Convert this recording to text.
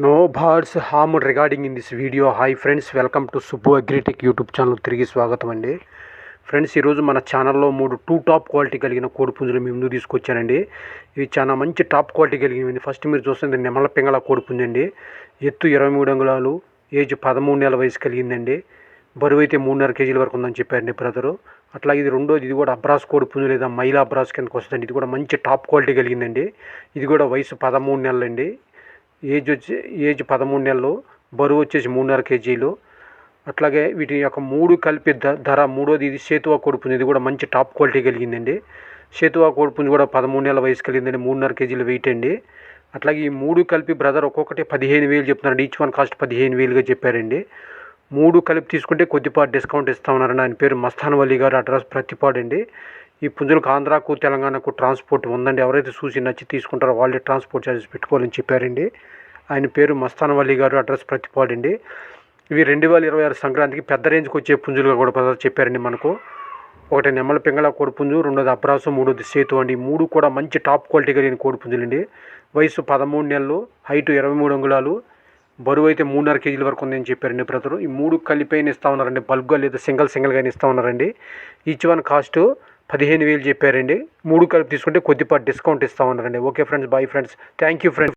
No birds harm regarding in this video. Hi friends welcome to Subbu Agritech YouTube channel తిరిగి స్వాగతం అండి. Friends ఈరోజు మన ఛానల్లో మూడు టూ టాప్ క్వాలిటీ కలిగిన కోడి పుంజులు మీ ముందు తీసుకొచ్చానండి. ఇవి చాలా మంచి టాప్ క్వాలిటీ కలిగినవి ఫస్ట్ మీరు చూస్తుంది నెమల పింగళ కోడి ఎత్తు ఇరవై మూడు అంగుళాలు ఏజ్ పదమూడు నెలల వయసు కలిగిందండి. బరువు అయితే మూడున్నర కేజీల వరకు ఉందని చెప్పారండి బ్రదరు అట్లా ఇది రెండోది ఇది కూడా అబ్రాస్ కోడి పుంజు లేదా మైలా అబ్రాస్ కిందకు వస్తుందండి. ఇది కూడా మంచి టాప్ క్వాలిటీ కలిగిందండి. ఇది కూడా వయసు పదమూడు నెలలండి. ఏజ్ వచ్చి ఏజ్ పదమూడు నెలలు బరువు వచ్చేసి మూడున్నర కేజీలు. అట్లాగే వీటి యొక్క మూడు కలిపి ధ ధర మూడోది ఇది సేతువా కొడుపుంది ఇది కూడా మంచి టాప్ క్వాలిటీ కలిగిందండి. సేతువా కొడుపుంది కూడా పదమూడు నెలల వయసు కలిగిందండి. మూడున్నర కేజీలు వెయిట్ అండి. అట్లాగే ఈ మూడు కలిపి బ్రదర్ ఒక్కొక్కటి పదిహేను వేలు చెప్తున్నారండి ఈచ్ వన్ కాస్ట్ పదిహేను వేలుగా చెప్పారండి. మూడు కలిపి తీసుకుంటే కొద్దిపాటి డిస్కౌంట్ ఇస్తా ఉన్నారండి. ఆయన పేరు మస్తాన్ వల్లి గారు అడ్రస్ ప్రతిపాడు అండి. ఈ పుంజులకు ఆంధ్రాకు తెలంగాణకు ట్రాన్స్పోర్ట్ ఉందండి. ఎవరైతే చూసి నచ్చి తీసుకుంటారో వాళ్ళే ట్రాన్స్పోర్ట్ ఛార్జెస్ పెట్టుకోవాలని చెప్పారండి. ఆయన పేరు మస్తానవల్లి గారు అడ్రస్ ప్రతిపాడండి ఇవి రెండు వేల ఇరవై ఆరు సంక్రాంతికి పెద్ద రేంజ్కి వచ్చే పుంజులుగా కూడా చెప్పారండి మనకు. ఒకటి నెమ్మల పింగళ కోడిపుంజు రెండోది అప్రాసు మూడోది సేతు అండి. మూడు కూడా మంచి టాప్ క్వాలిటీ కలిగిన కోడిపుంజులు అండి వయసు పదమూడు నెలలు హైట్ ఇరవై మూడు అంగుళాలు బరువు అయితే మూడున్నర కేజీల వరకు ఉందని చెప్పారండి బ్రదరు. ఈ మూడు కలిపైన ఇస్తా ఉన్నారండి. బల్క్గా లేదా సింగిల్ సింగిల్గా ఇస్తా ఉన్నారండి. ఈచ్ వన్ కాస్ట్ పదిహేను వేలు చెప్పారండి. మూడు కలిపి తీసుకుంటే కొద్దిపాటి డిస్కౌంట్ ఇస్తా ఉన్నారండి. Okay friends bye friends thank you friends